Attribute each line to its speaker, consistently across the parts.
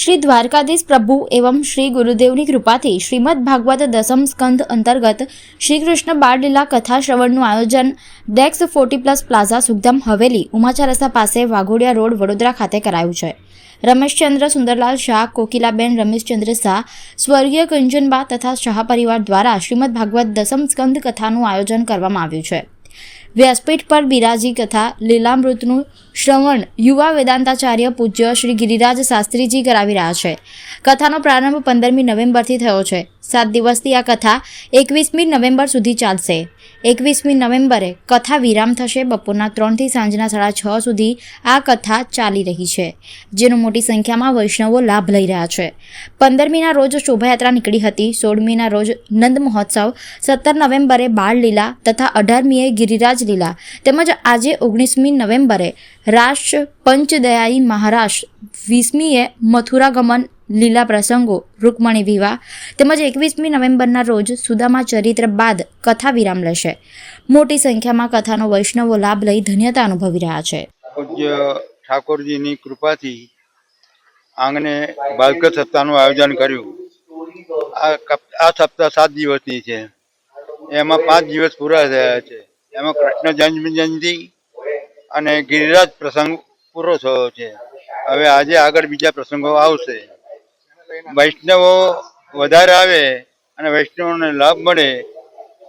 Speaker 1: શ્રી દ્વારકાધીશ પ્રભુ એવં શ્રી ગુરુદેવની કૃપાથી શ્રીમદ ભાગવત દસમ સ્કંધ અંતર્ગત શ્રી કૃષ્ણ બાળલીલા કથા શ્રવણનું આયોજન ડેક્સ ફોર્ટી પ્લસ પ્લાઝા સુગધમ હવેલી, ઉમાચા રસ્તા પાસે વાઘોડિયા રોડ, વડોદરા ખાતે કરાયું છે. રમેશચંદ્ર સુંદરલાલ શાહ, કોકિલાબેન રમેશચંદ્ર શાહ, સ્વર્ગીય કંજનબા તથા શાહ પરિવાર દ્વારા શ્રીમદ ભાગવત દસમ સ્કંદ કથાનું આયોજન કરવામાં આવ્યું છે. વ્યાસપીઠ પર બિરાજી કથા, લીલામૃતનું શ્રવણ યુવા વેદાંતાચાર્ય પૂજ્ય શ્રી ગિરિરાજ શાસ્ત્રીજી કરાવી રહ્યા છે. કથાનો પ્રારંભ પંદરમી નવેમ્બરથી થયો છે. સાત દિવસથી આ કથા એકવીસમી નવેમ્બર સુધી ચાલશે. એકવીસમી નવેમ્બરે કથા વિરામ થશે બપોરના ત્રણથી સાંજના સાડા છ સુધી આ કથા ચાલી રહી છે, જેનો મોટી સંખ્યામાં વૈષ્ણવો લાભ લઈ રહ્યા છે. પંદરમીના રોજ શોભાયાત્રા નીકળી હતી. સોળમીના રોજ નંદ મહોત્સવ. સત્તર નવેમ્બરે બાળ લીલા તથા અઢારમીએ ગિરિરાજ લીલા. તેમજ આજે ઓગણીસમી નવેમ્બરે રાષ્ટ્ર પંચદયાઈ મહારાષ્ટ્ર વીસમીએ મથુરા ગમન લીલા પ્રસંગો, રૂકમણી વિવાહ તેમજ એકવીસમી નવેમ્બરના રોજ સુદામા ચરિત્ર બાદ કથા વિરામ લેશે. મોટી સંખ્યામાં કથાનો વૈષ્ણવો લાભ લઈ ધન્યતા અનુભવી રહ્યા છે.
Speaker 2: પૂજ્ય ઠાકોરજીની કૃપાથી આંગણે બાલક સપ્તાહનું આયોજન કર્યું. આ સપ્તાહ સાત દિવસની છે. એમાં પાંચ દિવસ પૂરા થયા છે. એમાં કૃષ્ણ જન્મ જયંતિ અને ગિરિરાજ પ્રસંગ પૂરો થયો છે. હવે આજે આગળ બીજા પ્રસંગો આવશે. વૈષ્ણવો વધારે આવે અને વૈષ્ણવોને લાભ મળે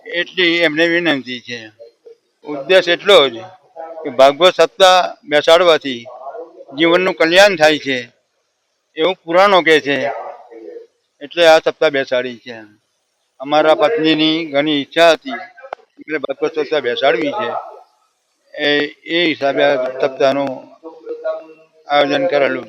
Speaker 2: એટલી એમને વિનંતી છે. ઉદ્દેશ એટલો જ કે ભાગવત સત્તા બેસાડવાથી જીવનનું કલ્યાણ થાય છે. એવું પુરાણો કહે છે. એટલે આ સપ્તાહ બેસાડી છે. અમારા પત્નીની ઘણી ઈચ્છા હતી. ભાગવત સપ્તાહ બેસાડવી છે. એ એ હિસાબે આ સપ્તાહનું આયોજન કરેલું